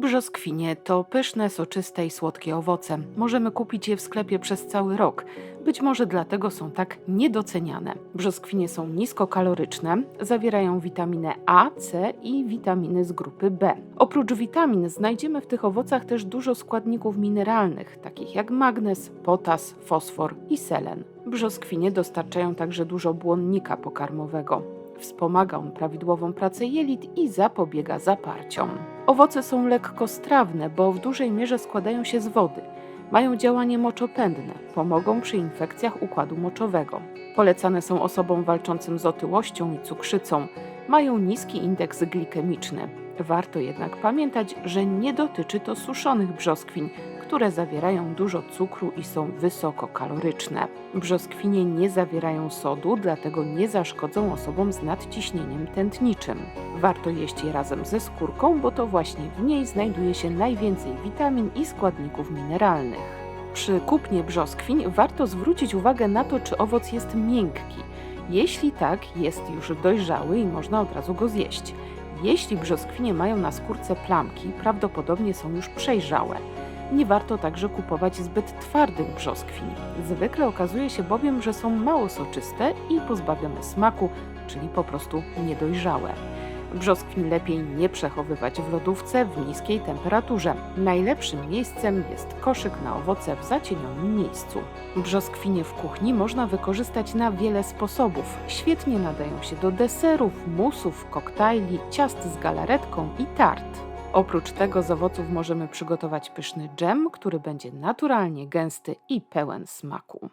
Brzoskwinie to pyszne, soczyste i słodkie owoce. Możemy kupić je w sklepie przez cały rok. Być może dlatego są tak niedoceniane. Brzoskwinie są niskokaloryczne, zawierają witaminę A, C i witaminy z grupy B. Oprócz witamin znajdziemy w tych owocach też dużo składników mineralnych, takich jak magnez, potas, fosfor i selen. Brzoskwinie dostarczają także dużo błonnika pokarmowego. Wspomaga on prawidłową pracę jelit i zapobiega zaparciom. Owoce są lekkostrawne, bo w dużej mierze składają się z wody. Mają działanie moczopędne, pomogą przy infekcjach układu moczowego. Polecane są osobom walczącym z otyłością i cukrzycą. Mają niski indeks glikemiczny. Warto jednak pamiętać, że nie dotyczy to suszonych brzoskwiń, które zawierają dużo cukru i są wysokokaloryczne. Brzoskwinie nie zawierają sodu, dlatego nie zaszkodzą osobom z nadciśnieniem tętniczym. Warto jeść je razem ze skórką, bo to właśnie w niej znajduje się najwięcej witamin i składników mineralnych. Przy kupnie brzoskwiń warto zwrócić uwagę na to, czy owoc jest miękki. Jeśli tak, jest już dojrzały i można od razu go zjeść. Jeśli brzoskwinie mają na skórce plamki, prawdopodobnie są już przejrzałe. Nie warto także kupować zbyt twardych brzoskwiń. Zwykle okazuje się bowiem, że są mało soczyste i pozbawione smaku, czyli po prostu niedojrzałe. Brzoskwiń lepiej nie przechowywać w lodówce w niskiej temperaturze. Najlepszym miejscem jest koszyk na owoce w zacienionym miejscu. Brzoskwinie w kuchni można wykorzystać na wiele sposobów. Świetnie nadają się do deserów, musów, koktajli, ciast z galaretką i tart. Oprócz tego z owoców możemy przygotować pyszny dżem, który będzie naturalnie gęsty i pełen smaku.